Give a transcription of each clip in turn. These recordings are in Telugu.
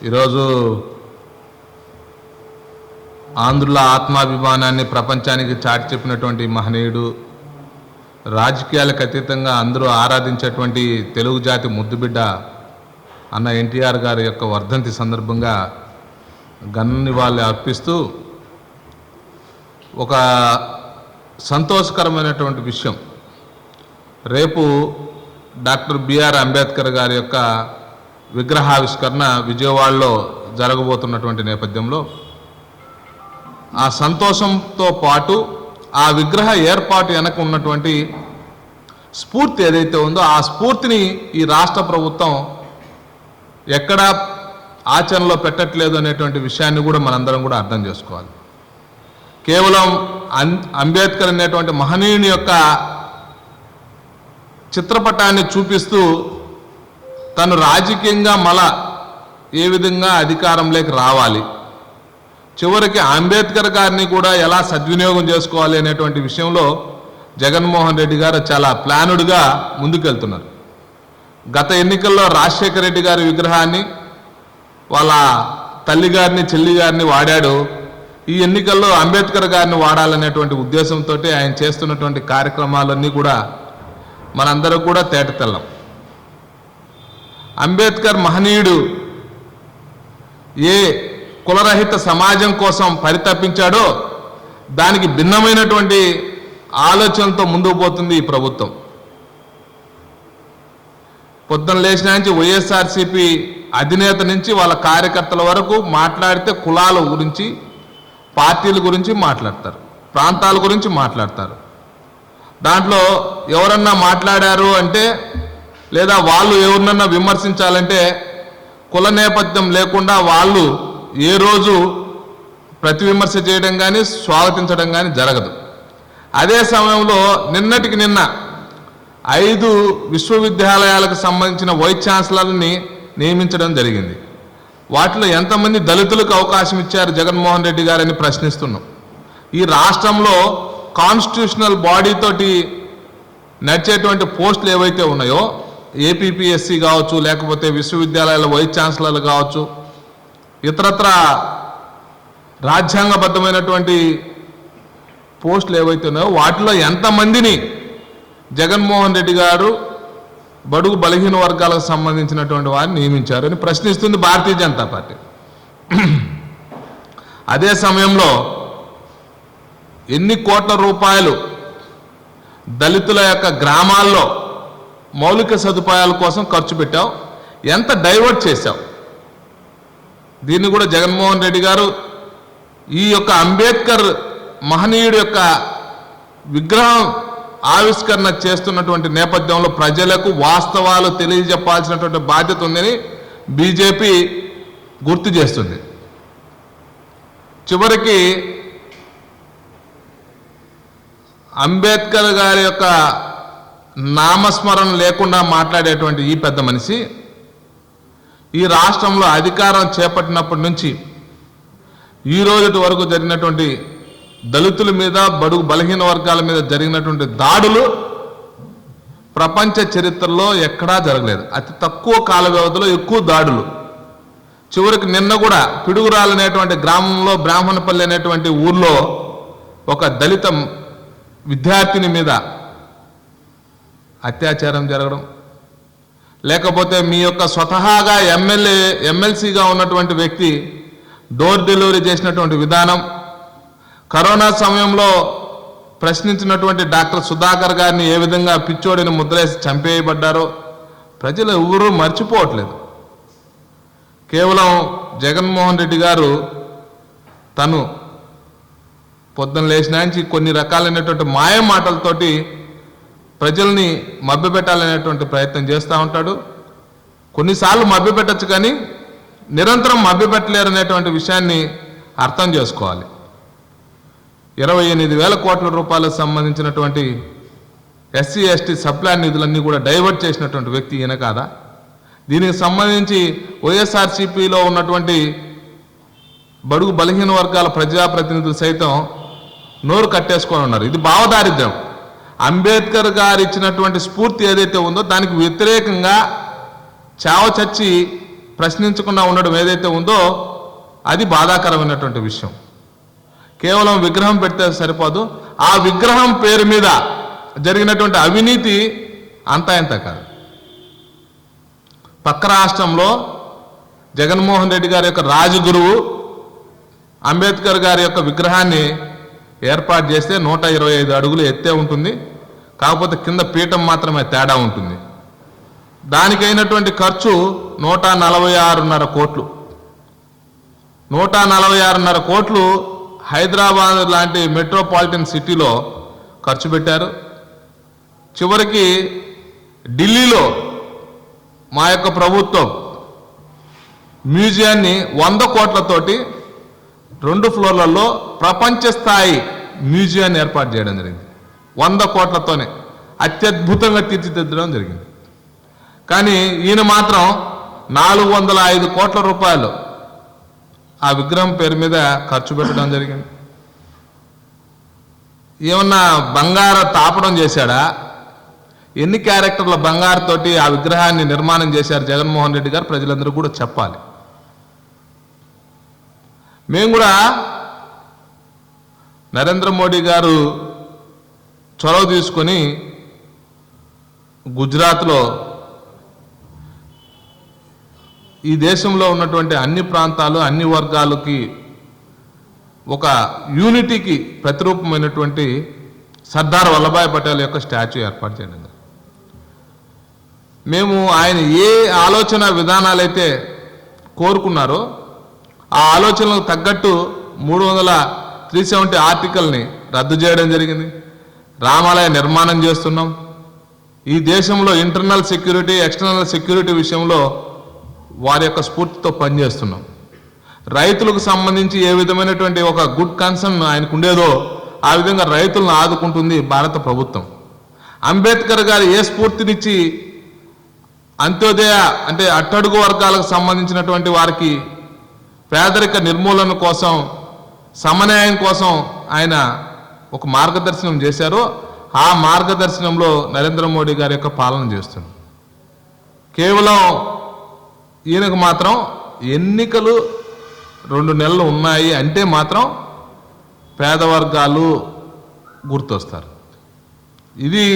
ఈరోజు ఆంధ్రుల ఆత్మాభిమానాన్ని ప్రపంచానికి చాటి చెప్పినటువంటి మహనీయుడు రాజకీయాలకు అతీతంగా అందరూ ఆరాధించేటువంటి తెలుగు జాతి ముద్దుబిడ్డ అన్న ఎన్టీఆర్ గారి యొక్క వర్ధంతి సందర్భంగా గన్ని వాళ్ళు అర్పిస్తూ ఒక సంతోషకరమైనటువంటి విషయం. రేపు డాక్టర్ బిఆర్ అంబేద్కర్ గారి యొక్క విగ్రహావిష్కరణ విజయవాడలో జరగబోతున్నటువంటి నేపథ్యంలో ఆ సంతోషంతో పాటు ఆ విగ్రహ ఏర్పాటు వెనక ఉన్నటువంటి స్ఫూర్తి ఏదైతే ఉందో ఆ స్ఫూర్తిని ఈ రాష్ట్ర ప్రభుత్వం ఎక్కడా ఆచరణలో పెట్టట్లేదు అనేటువంటి విషయాన్ని కూడా మనందరం కూడా అర్థం చేసుకోవాలి. కేవలం అంబేద్కర్ అనేటువంటి మహనీయుని యొక్క చిత్రపటాన్ని చూపిస్తూ తను రాజకీయంగా మళ్ళా ఏ విధంగా అధికారంలోకి రావాలి? చివరికి అంబేద్కర్ గారిని కూడా ఎలా సద్వినియోగం చేసుకోవాలి అనేటువంటి విషయంలో జగన్మోహన్ రెడ్డి గారు చాలా ప్లానుడ్గా ముందుకెళ్తున్నారు. గత ఎన్నికల్లో రాజశేఖర రెడ్డి గారి విగ్రహాన్ని వాళ్ళ తల్లి గారిని చెల్లి గారిని వాడాడు. ఈ ఎన్నికల్లో అంబేద్కర్ గారిని వాడాలనేటువంటి ఉద్దేశంతో ఆయన చేస్తున్నటువంటి కార్యక్రమాలన్నీ కూడా మనందరం కూడా తేటతెల్లం. అంబేద్కర్ మహనీయుడు ఏ కులరహిత సమాజం కోసం పరితపించాడో దానికి భిన్నమైనటువంటి ఆలోచనతో ముందుకు పోతుంది ఈ ప్రభుత్వం. పొద్దున లేచిన నుంచి వైఎస్ఆర్సీపీ అధినేత నుంచి వాళ్ళ కార్యకర్తల వరకు మాట్లాడితే కులాల గురించి పార్టీల గురించి మాట్లాడతారు ప్రాంతాల గురించి మాట్లాడతారు. దాంట్లో ఎవరన్నా మాట్లాడారు అంటే లేదా వాళ్ళు ఎవరినన్నా విమర్శించాలంటే కుల నేపథ్యం లేకుండా వాళ్ళు ఏ రోజు ప్రతి విమర్శ చేయడం కానీ స్వాగతించడం కానీ జరగదు. అదే సమయంలో నిన్నటికి నిన్న ఐదు విశ్వవిద్యాలయాలకు సంబంధించిన వైస్ ఛాన్సలర్ని నియమించడం జరిగింది. వాటిలో ఎంతమంది దళితులకు అవకాశం ఇచ్చారు జగన్మోహన్ రెడ్డి గారని ప్రశ్నిస్తున్నాం. ఈ రాష్ట్రంలో కాన్స్టిట్యూషనల్ బాడీతోటి నడిచేటువంటి పోస్టులు ఏవైతే ఉన్నాయో ఏపీపీఎస్సి కావచ్చు లేకపోతే విశ్వవిద్యాలయాల వైస్ ఛాన్సలర్లు కావచ్చు ఇతరత్ర రాజ్యాంగబద్ధమైనటువంటి పోస్టులు ఏవైతే ఉన్నాయో వాటిలో ఎంతమందిని జగన్మోహన్ రెడ్డి గారు బడుగు బలహీన వర్గాలకు సంబంధించినటువంటి వారిని నియమించారని ప్రశ్నిస్తుంది భారతీయ జనతా పార్టీ. అదే సమయంలో ఎన్ని కోట్ల రూపాయలు దళితుల యొక్క గ్రామాల్లో మౌలిక సదుపాయాల కోసం ఖర్చు పెట్టావు. ఎంత డైవర్ట్ చేశావు? దీన్ని కూడా జగన్మోహన్ రెడ్డి గారు ఈ యొక్క అంబేద్కర్ మహనీయుడి యొక్క విగ్రహం ఆవిష్కరణ చేస్తున్నటువంటి నేపథ్యంలో ప్రజలకు వాస్తవాలు తెలియజెప్పాల్సినటువంటి బాధ్యత ఉందని బీజేపీ గుర్తు చేస్తుంది. చివరికి అంబేద్కర్ గారి యొక్క నామస్మరణ లేకుండా మాట్లాడేటువంటి ఈ పెద్ద మనిషి ఈ రాష్ట్రంలో అధికారం చేపట్టినప్పటి నుంచి ఈ రోజు వరకు జరిగినటువంటి దళితుల మీద బడుగు బలహీన వర్గాల మీద జరిగినటువంటి దాడులు ప్రపంచ చరిత్రలో ఎక్కడా జరగలేదు. అతి తక్కువ కాల వ్యవధిలో ఎక్కువ దాడులు. చివరికి నిన్న కూడా పిడుగురాలు అనేటువంటి గ్రామంలో బ్రాహ్మణపల్లి అనేటువంటి ఊర్లో ఒక దళిత విద్యార్థిని మీద అత్యాచారం జరగడం. లేకపోతే మీ యొక్క స్వతహాగా ఎమ్మెల్యే ఎమ్మెల్సీగా ఉన్నటువంటి వ్యక్తి డోర్ డెలివరీ చేసినటువంటి విధానం కరోనా సమయంలో ప్రశ్నించినటువంటి డాక్టర్ సుధాకర్ గారిని ఏ విధంగా పిచ్చోడిని ముద్రేసి చంపేయబడ్డారో ప్రజలు ఎవరూ మర్చిపోవట్లేదు. కేవలం జగన్మోహన్ రెడ్డి గారు తను పొద్దున లేచిన నుంచి కొన్ని రకాలైనటువంటి మాయ మాటలతోటి ప్రజల్ని మభ్యపెట్టాలనేటువంటి ప్రయత్నం చేస్తూ ఉంటాడు. కొన్నిసార్లు మభ్యపెట్టచ్చు కానీ నిరంతరం మభ్యపెట్టలేరనేటువంటి విషయాన్ని అర్థం చేసుకోవాలి. ఇరవై ఎనిమిది వేల కోట్ల రూపాయలకు సంబంధించినటువంటి ఎస్సీ ఎస్టీ సప్లాన్ నిధులన్నీ కూడా డైవర్ట్ చేసినటువంటి వ్యక్తి ఈయన కాదా? దీనికి సంబంధించి వైఎస్ఆర్సీపీలో ఉన్నటువంటి బడుగు బలహీన వర్గాల ప్రజాప్రతినిధులు సైతం నోరు కట్టేసుకొని ఉన్నారు. ఇది భావదారిద్ర్యం. అంబేద్కర్ గారు ఇచ్చినటువంటి స్ఫూర్తి ఏదైతే ఉందో దానికి వ్యతిరేకంగా చావ చచ్చి ప్రశ్నించకుండా ఉండడం ఏదైతే ఉందో అది బాధాకరమైనటువంటి విషయం. కేవలం విగ్రహం పెడితే సరిపోదు. ఆ విగ్రహం పేరు మీద జరిగినటువంటి అవినీతి అంతా ఇంత కాదు. పక్క రాష్ట్రంలో జగన్మోహన్ రెడ్డి గారి యొక్క రాజగురువు అంబేద్కర్ గారి యొక్క విగ్రహాన్ని ఏర్పాటు చేస్తే నూట ఇరవై ఐదు అడుగులు ఎత్తే ఉంటుంది. కాకపోతే కింద పీఠం మాత్రమే తేడా ఉంటుంది. దానికైనటువంటి ఖర్చు నూట నలభై ఆరున్నర కోట్లు. నూట నలభై ఆరున్నర కోట్లు హైదరాబాద్ లాంటి మెట్రోపాలిటన్ సిటీలో ఖర్చు పెట్టారు. చివరికి ఢిల్లీలో మా యొక్క ప్రభుత్వం మ్యూజియాన్ని వంద కోట్లతోటి రెండు ఫ్లోర్లలో ప్రపంచ స్థాయి మ్యూజియాన్ని ఏర్పాటు చేయడం జరిగింది. వంద కోట్లతోనే అత్యద్భుతంగా తీర్చిదిద్దడం జరిగింది. కానీ ఈయన మాత్రం నాలుగు వందల ఐదు కోట్ల రూపాయలు ఆ విగ్రహం పేరు మీద ఖర్చు పెట్టడం జరిగింది. ఏమన్నా బంగార తాపడం చేశాడా? ఎన్ని క్యారెక్టర్ల బంగారుతోటి ఆ విగ్రహాన్ని నిర్మాణం చేశారు జగన్మోహన్ రెడ్డి గారు? ప్రజలందరూ కూడా చెప్పాలి. మేము కూడా నరేంద్ర మోడీ గారు చొరవ తీసుకొని గుజరాత్లో ఈ దేశంలో ఉన్నటువంటి అన్ని ప్రాంతాలు అన్ని వర్గాలకి ఒక యూనిటీకి ప్రతిరూపమైనటువంటి సర్దార్ వల్లభాయ్ పటేల్ యొక్క స్టాచ్యూ ఏర్పాటు చేయడం మేము ఆయన ఏ ఆలోచన విధానాలైతే కోరుకున్నారో ఆ ఆలోచనలకు తగ్గట్టు మూడు వందల త్రీ సెవెంటీ ఆర్టికల్ని రద్దు చేయడం జరిగింది. రామాలయ నిర్మాణం చేస్తున్నాం. ఈ దేశంలో ఇంటర్నల్ సెక్యూరిటీ ఎక్స్టర్నల్ సెక్యూరిటీ విషయంలో వారి యొక్క స్ఫూర్తితో పనిచేస్తున్నాం. రైతులకు సంబంధించి ఏ విధమైనటువంటి ఒక గుడ్ కన్సర్న్ ఆయనకు ఉండేదో ఆ విధంగా రైతులను ఆదుకుంటుంది భారత ప్రభుత్వం. అంబేద్కర్ గారు ఏ స్ఫూర్తినిచ్చి అంత్యోదయ అంటే అట్టడుగు వర్గాలకు సంబంధించినటువంటి వారికి పేదరిక నిర్మూలన కోసం సమన్యాయం కోసం ఆయన ఒక మార్గదర్శనం చేశారో. ఆ మార్గదర్శనంలో నరేంద్ర మోడీ గారి యొక్క పాలన చేస్తుంది. కేవలం ఈయనకు మాత్రం ఎన్నికలు రెండు నెలలు ఉన్నాయి అంటే మాత్రం పేద వర్గాలు గుర్తొస్తారు. ఇది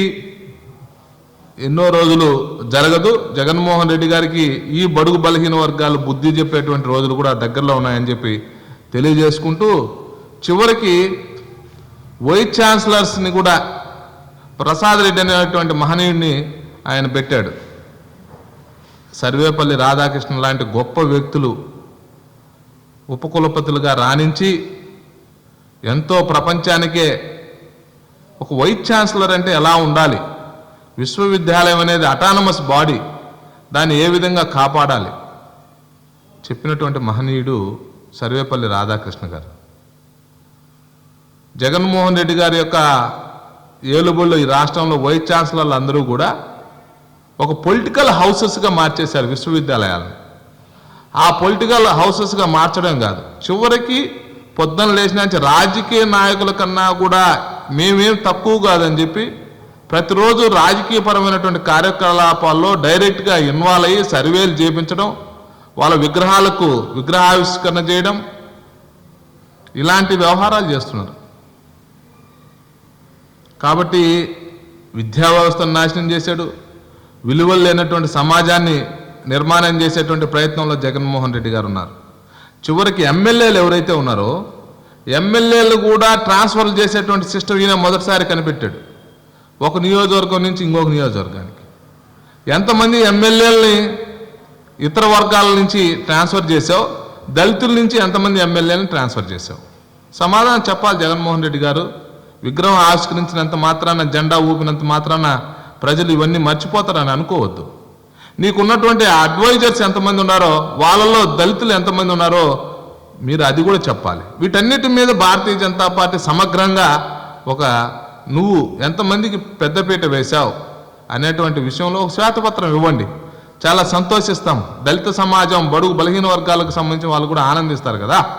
ఎన్నో రోజులు జరగదు. జగన్మోహన్ రెడ్డి గారికి ఈ బడుగు బలహీన వర్గాలు బుద్ధి చెప్పేటువంటి రోజులు కూడా దగ్గరలో ఉన్నాయని చెప్పి తెలియజేసుకుంటూ చివరికి వైస్ ఛాన్సలర్స్ని కూడా ప్రసాద్ రెడ్డి అనేటువంటి మహనీయుడిని ఆయన పెట్టాడు. సర్వేపల్లి రాధాకృష్ణ లాంటి గొప్ప వ్యక్తులు ఉపకులపతులుగా రాణించి ఎంతో ప్రపంచానికే ఒక వైస్ ఛాన్సలర్ అంటే ఎలా ఉండాలి? విశ్వవిద్యాలయం అనేది అటానమస్ బాడీ దాన్ని ఏ విధంగా కాపాడాలి? చెప్పినటువంటి మహనీయుడు సర్వేపల్లి రాధాకృష్ణ గారు. జగన్మోహన్ రెడ్డి గారి యొక్క ఏలుబడిలో ఈ రాష్ట్రంలో వైస్ ఛాన్సలర్లు అందరూ కూడా ఒక పొలిటికల్ హౌసెస్గా మార్చేశారు విశ్వవిద్యాలయాలను. ఆ పొలిటికల్ హౌసెస్గా మార్చడం కాదు. చివరికి పొద్దున లేచిన రాజకీయ నాయకుల కన్నా కూడా మేమేం తక్కువ కాదని చెప్పి ప్రతిరోజు రాజకీయపరమైనటువంటి కార్యకలాపాల్లో డైరెక్ట్గా ఇన్వాల్వ్ అయ్యి సర్వేలు చేపించడం వాళ్ళ విగ్రహాలకు విగ్రహావిష్కరణ చేయడం ఇలాంటి వ్యవహారాలు చేస్తున్నారు. కాబట్టి విద్యా వ్యవస్థను నాశనం చేశాడు. విలువలు లేనటువంటి సమాజాన్ని నిర్మాణం చేసేటువంటి ప్రయత్నంలో జగన్మోహన్ రెడ్డి గారు ఉన్నారు. చివరికి ఎమ్మెల్యేలు ఎవరైతే ఉన్నారో ఎమ్మెల్యేలు కూడా ట్రాన్స్ఫర్ చేసేటువంటి సిస్టమ్ ఈయన మొదటిసారి కనిపెట్టాడు. ఒక నియోజకవర్గం నుంచి ఇంకొక నియోజకవర్గానికి. ఎంతమంది ఎమ్మెల్యేలని ఇతర వర్గాల నుంచి ట్రాన్స్ఫర్ చేసావు దళితుల నుంచి ఎంతమంది ఎమ్మెల్యేలను ట్రాన్స్ఫర్ చేసావు సమాధానం చెప్పాలి జగన్మోహన్ రెడ్డి గారు. విగ్రహం ఆవిష్కరించినంత మాత్రాన జెండా ఊపినంత మాత్రాన ప్రజలు ఇవన్నీ మర్చిపోతారని అనుకోవద్దు. నీకున్నటువంటి అడ్వైజర్స్ ఎంతమంది ఉన్నారో వాళ్ళలో దళితులు ఎంతమంది ఉన్నారో మీరు అది కూడా చెప్పాలి. వీటన్నిటి మీద భారతీయ జనతా పార్టీ సమగ్రంగా ఒక నువ్వు ఎంతమందికి పెద్దపీట వేశావు అనేటువంటి విషయంలో ఒక శ్వేతపత్రం ఇవ్వండి. చాలా సంతోషిస్తాం. దళిత సమాజం బడుగు బలహీన వర్గాలకు సంబంధించిన వాళ్ళు కూడా ఆనందిస్తారు కదా.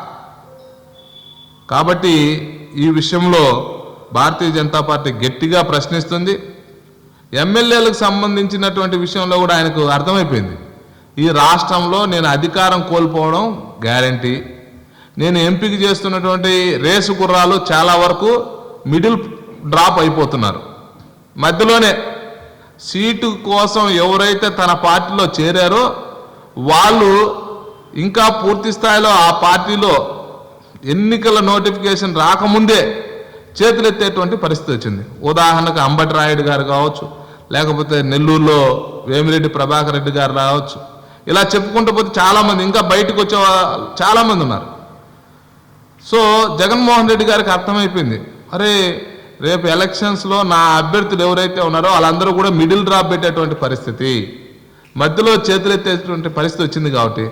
కాబట్టి ఈ విషయంలో భారతీయ జనతా పార్టీ గట్టిగా ప్రశ్నిస్తుంది. ఎమ్మెల్యేలకు సంబంధించినటువంటి విషయంలో కూడా ఆయనకు అర్థమైపోయింది. ఈ రాష్ట్రంలో నేను అధికారం కోల్పోవడం గ్యారంటీ. నేను ఎంపిక చేస్తున్నటువంటి రేసు గుర్రాలు చాలా వరకు మిడిల్ డ్రాప్ అయిపోతున్నారు. మధ్యలోనే సీటు కోసం ఎవరైతే తన పార్టీలో చేరారో వాళ్ళు ఇంకా పూర్తి స్థాయిలో ఆ పార్టీలో ఎన్నికల నోటిఫికేషన్ రాకముందే చేతులెత్తేటువంటి పరిస్థితి వచ్చింది. ఉదాహరణకు అంబటి రాయుడు గారు కావచ్చు లేకపోతే నెల్లూరులో వేమిరెడ్డి ప్రభాకర్ రెడ్డి గారు రావచ్చు. ఇలా చెప్పుకుంటూ పోతే చాలామంది ఇంకా బయటకు వచ్చే చాలామంది ఉన్నారు. సో జగన్మోహన్ రెడ్డి గారికి అర్థమైపోయింది. అరే రేపు ఎలక్షన్స్లో నా అభ్యర్థులు ఎవరైతే ఉన్నారో వాళ్ళందరూ కూడా మిడిల్ డ్రాప్ పెట్టేటువంటి పరిస్థితి. మధ్యలో చేతులెత్తేటువంటి పరిస్థితి వచ్చింది కాబట్టి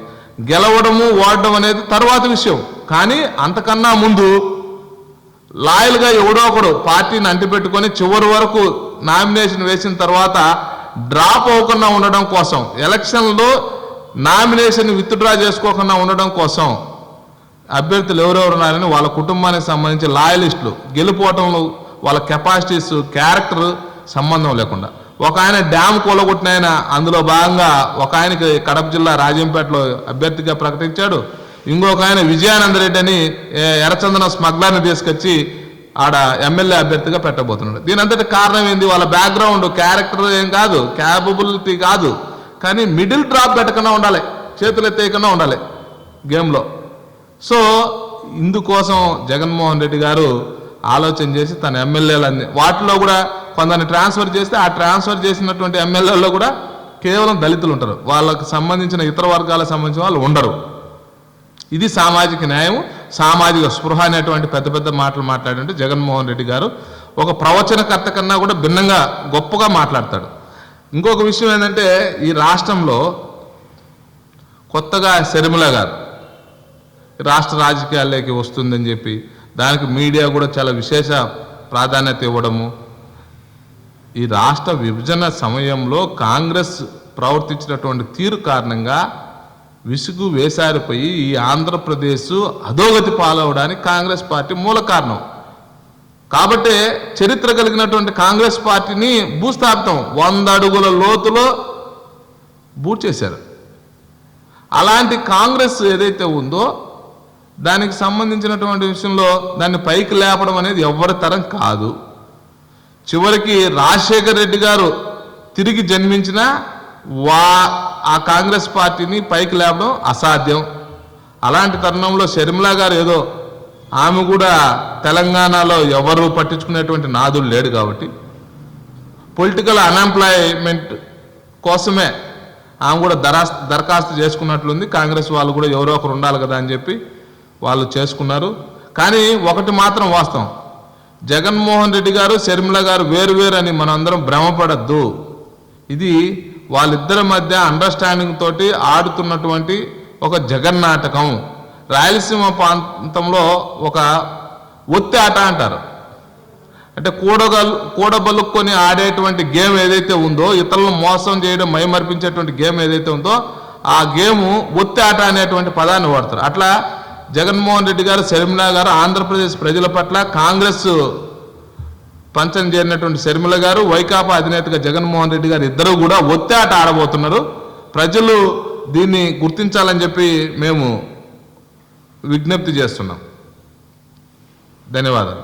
గెలవడము ఓడడం అనేది తర్వాత విషయం. కానీ అంతకన్నా ముందు లాయల్గా ఎవడో ఒకడు పార్టీని అంటిపెట్టుకొని చివరి వరకు నామినేషన్ వేసిన తర్వాత డ్రాప్ అవ్వకుండా ఉండడం కోసం ఎలక్షన్లో నామినేషన్ విత్డ్రా చేసుకోకుండా ఉండడం కోసం అభ్యర్థులు ఎవరెవరు ఉన్నారని వాళ్ళ కుటుంబానికి సంబంధించి లాయలిస్టులు గెలుపోవటంలో వాళ్ళ కెపాసిటీస్ క్యారెక్టర్ సంబంధం లేకుండా. ఒక ఆయన డ్యామ్ కూలగొట్టిన ఆయన అందులో భాగంగా ఒక ఆయనకి కడప జిల్లా రాజంపేటలో అభ్యర్థిగా ప్రకటించాడు. ఇంకొక ఆయన విజయానంద రెడ్డి అని ఏ, ఎర్రచందనం స్మగ్లర్ని తీసుకొచ్చి ఆడ ఎమ్మెల్యే అభ్యర్థిగా పెట్టబోతున్నాడు. దీని అంతటి కారణం ఏంది? వాళ్ళ బ్యాక్గ్రౌండ్ క్యారెక్టర్ ఏం కాదు క్యాపబిలిటీ కాదు. కానీ మిడిల్ డ్రాప్ పెట్టకుండా ఉండాలి చేతులు ఎత్తేయకుండా ఉండాలి గేమ్లో సో ఇందుకోసం జగన్మోహన్ రెడ్డి గారు ఆలోచన చేసి తన ఎమ్మెల్యేలన్నీ వాటిలో కూడా కొందరిని ట్రాన్స్ఫర్ చేస్తే ఆ ట్రాన్స్ఫర్ చేసినటువంటి ఎమ్మెల్యేల్లో కూడా కేవలం దళితులు ఉంటారు. వాళ్ళకు సంబంధించిన ఇతర వర్గాలకు సంబంధించిన వాళ్ళు ఉండరు. ఇది సామాజిక న్యాయం సామాజిక స్పృహ అనేటువంటి పెద్ద పెద్ద మాటలు మాట్లాడంటే జగన్మోహన్ రెడ్డి గారు ఒక ప్రవచనకర్త కన్నా కూడా భిన్నంగా గొప్పగా మాట్లాడతాడు. ఇంకొక విషయం ఏంటంటే ఈ రాష్ట్రంలో కొత్తగా శర్మిల గారు రాష్ట్ర రాజకీయాల్లోకి వస్తుందని చెప్పి దానికి మీడియా కూడా చాలా విశేష ప్రాధాన్యత ఇవ్వడము. ఈ రాష్ట్ర విభజన సమయంలో కాంగ్రెస్ ప్రవర్తించినటువంటి తీరు కారణంగా విసుగు వేసారిపోయి ఈ ఆంధ్రప్రదేశ్ అధోగతి పాలవడానికి కాంగ్రెస్ పార్టీ మూల కారణం. కాబట్టే చరిత్ర కలిగినటువంటి కాంగ్రెస్ పార్టీని భూస్థాపితం వంద అడుగుల లోతులో బూట్ చేశారు అలాంటి కాంగ్రెస్ ఏదైతే ఉందో దానికి సంబంధించినటువంటి విషయంలో దాన్ని పైకి లేపడం అనేది ఎవరి తరం కాదు. చివరికి రాజశేఖర్ రెడ్డి గారు తిరిగి జన్మించిన వా ఆ కాంగ్రెస్ పార్టీని పైకి లేపడం అసాధ్యం. అలాంటి తరుణంలో షర్మిల గారు ఏదో ఆమె కూడా తెలంగాణలో ఎవరు పట్టించుకునేటువంటి నాదుడు లేడు కాబట్టి పొలిటికల్ అన్ఎంప్లాయ్మెంట్ కోసమే ఆమె కూడా దరాస్ దరఖాస్తు చేసుకున్నట్లుంది. కాంగ్రెస్ వాళ్ళు కూడా ఎవరో ఒకరు ఉండాలి కదా అని చెప్పి వాళ్ళు చేసుకున్నారు. కానీ ఒకటి మాత్రం వాస్తవం. జగన్మోహన్ రెడ్డి గారు శర్మిల గారు వేరు వేరు అని మనం అందరం భ్రమపడద్దు. ఇది వాళ్ళిద్దరి మధ్య అండర్స్టాండింగ్ తోటి ఆడుతున్నటువంటి ఒక జగన్నాటకం రాయలసీమ ప్రాంతంలో ఒక ఒత్తి ఆట అంటారు. అంటే కూడగల్ కూడబలుక్కొని ఆడేటువంటి గేమ్ ఏదైతే ఉందో ఇతరులను మోసం చేయడం మైమర్పించేటువంటి గేమ్ ఏదైతే ఉందో ఆ గేము ఒత్తి ఆట అనేటువంటి పదాన్ని వాడతారు. అట్లా జగన్మోహన్ రెడ్డి గారు శర్మిల గారు ఆంధ్రప్రదేశ్ ప్రజల పట్ల కాంగ్రెస్ పంచం చేరినటువంటి శర్మిల గారు వైకాపా అధినేతగా జగన్మోహన్ రెడ్డి గారు ఇద్దరు కూడా ఒత్తాట ఆట ఆడబోతున్నారు. ప్రజలు దీన్ని గుర్తించాలని చెప్పి మేము విజ్ఞప్తి చేస్తున్నాం. ధన్యవాదాలు.